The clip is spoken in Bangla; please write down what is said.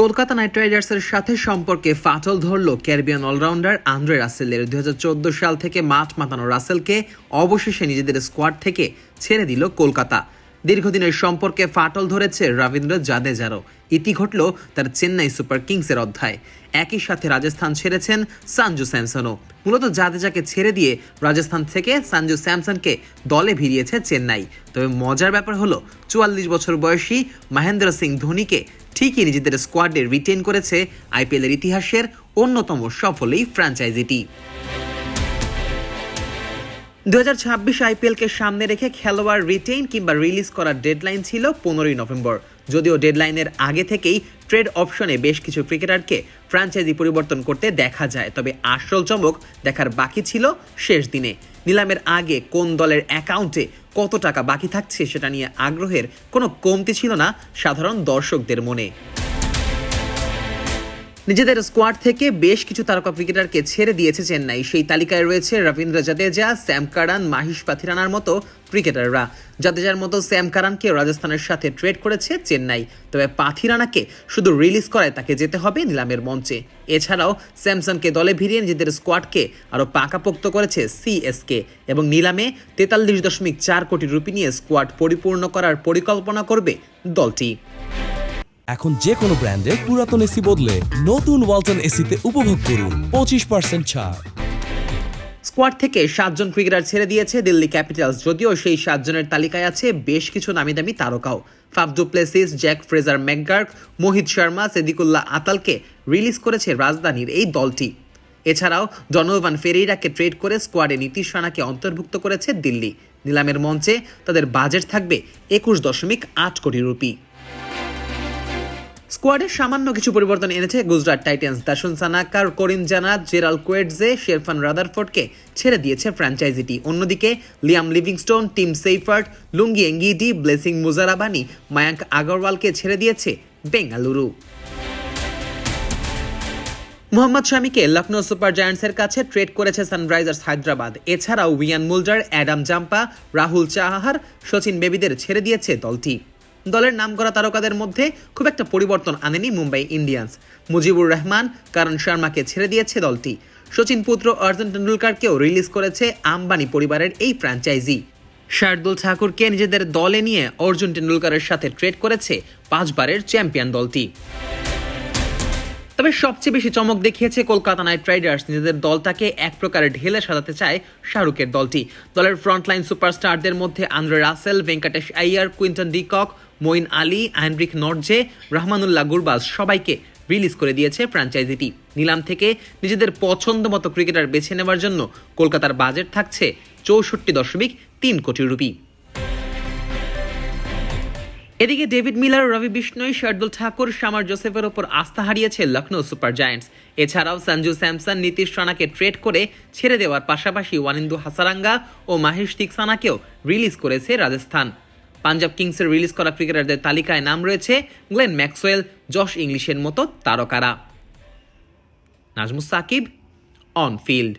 কলকাতা নাইট রাইডার্সের সাথে সম্পর্কে ফাটল ধরল ক্যারিবিয়ান অলরাউন্ডার আন্দ্রে রাসেলের। দুই সাল থেকে মাঠ মাতানো রাসেলকে অবশেষে নিজেদের স্কোয়াড থেকে ছেড়ে দিল কলকাতা। দীর্ঘদিনের সম্পর্কে ফাটল ধরেছে রবীন্দ্র জাদেজারও। ইতি ঘটল তার চেন্নাই সুপার কিংসের অধ্যায়। একই সাথে রাজস্থান ছেড়েছেন সানজু স্যামসনও। মূলত জাদেজাকে ছেড়ে দিয়ে রাজস্থান থেকে সানজু স্যামসনকে দলে ভিড়িয়েছে চেন্নাই। তবে মজার ব্যাপার হলো, চুয়াল্লিশ বছর বয়সী মহেন্দ্র সিং ধোনিকে ঠিকই নিজেদের স্কোয়াডে রিটেন করেছে আইপিএলের ইতিহাসের অন্যতম সফল এই ফ্র্যাঞ্চাইজিটি দু হাজার ছাব্বিশ আইপিএলকে সামনে রেখে খেলোয়াড় রিটেইন কিংবা রিলিজ করার ডেডলাইন ছিল পনেরোই নভেম্বর। যদিও ডেডলাইনের আগে থেকেই ট্রেড অপশনে বেশ কিছু ক্রিকেটারকে ফ্র্যাঞ্চাইজি পরিবর্তন করতে দেখা যায়, তবে আসল চমক দেখার বাকি ছিল শেষ দিনে। নিলামের আগে কোন দলের অ্যাকাউন্টে কত টাকা বাকি থাকছে সেটা নিয়ে আগ্রহের কোনো কমতি ছিল না সাধারণ দর্শকদের মনে। নিজেদের স্কোয়াড থেকে বেশ কিছু তারকা ক্রিকেটারকে ছেড়ে দিয়েছে চেন্নাই। সেই তালিকায় রয়েছে রবীন্দ্র জাদেজা, স্যাম কারান, মাহিশ পাথিরানার মতো ক্রিকেটাররা জাদেজার মতো স্যাম কারানকে রাজস্থানের সাথে ট্রেড করেছে চেন্নাই। তবে পাথিরানাকে শুধু রিলিজ করায় তাকে যেতে হবে নিলামের মঞ্চে। এছাড়াও স্যামসনকে দলে ভিড়িয়ে নিজেদের স্কোয়াডকে আরও পাকাপোক্ত করেছে সিএসকে এবং নিলামে তেতাল্লিশ দশমিক চার কোটি রুপি নিয়ে স্কোয়াড পরিপূর্ণ করার পরিকল্পনা করবে দলটি। এখন যে কোনো ব্র্যান্ডের পুরাতন এসি বদলে নতুন ওয়ালটন এসিতে উপভোগ করুন পঁচিশ পার্সেন্ট ছাড়। স্কোয়াড থেকে সাতজন ক্রিকেটার ছেড়ে দিয়েছে দিল্লি ক্যাপিটালস যদিও সেই সাতজনের তালিকায় আছে বেশ কিছু নামি দামি তারকাও। Faf du Plessis Jake Fraser McGurk Mohit Sharma, Sediqullah আতালকে release করেছে রাজধানীর এই দলটি। এছাড়াও ডনোভান ফেরিরাকে ট্রেড করে স্কোয়াডে নীতিশ রানাকে অন্তর্ভুক্ত করেছে দিল্লি। নিলামের মঞ্চে তাদের বাজেট থাকবে একুশ দশমিক আট কোটি রুপি। স্কোয়াডে সামান্য কিছু পরিবর্তন এনেছে গুজরাট টাইটেন্স। দাসুন সানাকার করিম জানাত জেরাল কোয়েটজে, শেরফান রাদারফোর্ডকে ছেড়ে দিয়েছে ফ্র্যাঞ্চাইজিটি। অন্যদিকে, Liam Livingstone, Tim Seifert Lungi Ngidi Blessing Muzarabani, Mayank আগরওয়ালকে ছেড়ে দিয়েছে বেঙ্গালুরু। মোহাম্মদ শামিকে লখনৌ সুপার জায়ান্টসের কাছে ট্রেড করেছে সানরাইজার্স হায়দ্রাবাদ। এছাড়াও Wiaan Mulder, Adam Zampa, Rahul Chahar, Sachin বেবিদের ছেড়ে দিয়েছে দলটি। দলের নামকরা তারকাদের মধ্যে খুব একটা পরিবর্তন আনেনি মুম্বাই ইন্ডিয়ান্স। মুজিবুর রহমান, কারণ শর্মাকে ছেড়ে দিয়েছে দলটি। সচিন পুত্র অর্জুন টেন্ডুলকারকেও রিলিজ করেছে আম্বানি পরিবারের এই ফ্র্যাঞ্চাইজি। শার্দুল ঠাকুরকে নিজেদের দলে নিয়ে অর্জুন টেন্ডুলকারের সাথে ট্রেড করেছে পাঁচবারের চ্যাম্পিয়ন দলটি। তবে সবচেয়ে বেশি চমক দেখিয়েছে কলকাতা নাইট রাইডার্স। নিজেদের দলটাকে এক প্রকারে ঢেলে সাজাতে চায় শাহরুখের দলটি। দলের ফ্রন্টলাইন সুপারস্টারদের মধ্যে Andre Russell, Venkatesh Iyer, Quinton de Kock Moeen Ali, Anrich Nortje, Rahmanullah Gurbaz সবাইকে রিলিজ করে দিয়েছে ফ্র্যাঞ্চাইজিটি। নিলাম থেকে নিজেদের পছন্দ মতো ক্রিকেটার বেছে নেওয়ার জন্য কলকাতার বাজেট থাকছে চৌষট্টি দশমিক তিন কোটি রুপি। এদিকে David Miller Ravi Bishnoi, Shardul Thakur Shamar জোসেফের ওপর আস্থা হারিয়েছে লখনৌ সুপার জায়ান্টস। এছাড়াও সঞ্জু স্যামসন, নীতিশ রানাকে ট্রেড করে ছেড়ে দেওয়ার পাশাপাশি ওয়ানিন্দু হাসারাঙ্গা ও মাহেশ তিকসানাকেও রিলিজ করেছে রাজস্থান। পাঞ্জাব কিংসের রিলিজ করা ক্রিকেটারদের তালিকায় নাম রয়েছে গ্লেন ম্যাক্সওয়েল, জশ ইংলিশের মতো তারকারা। Nazmus Sakib, on field.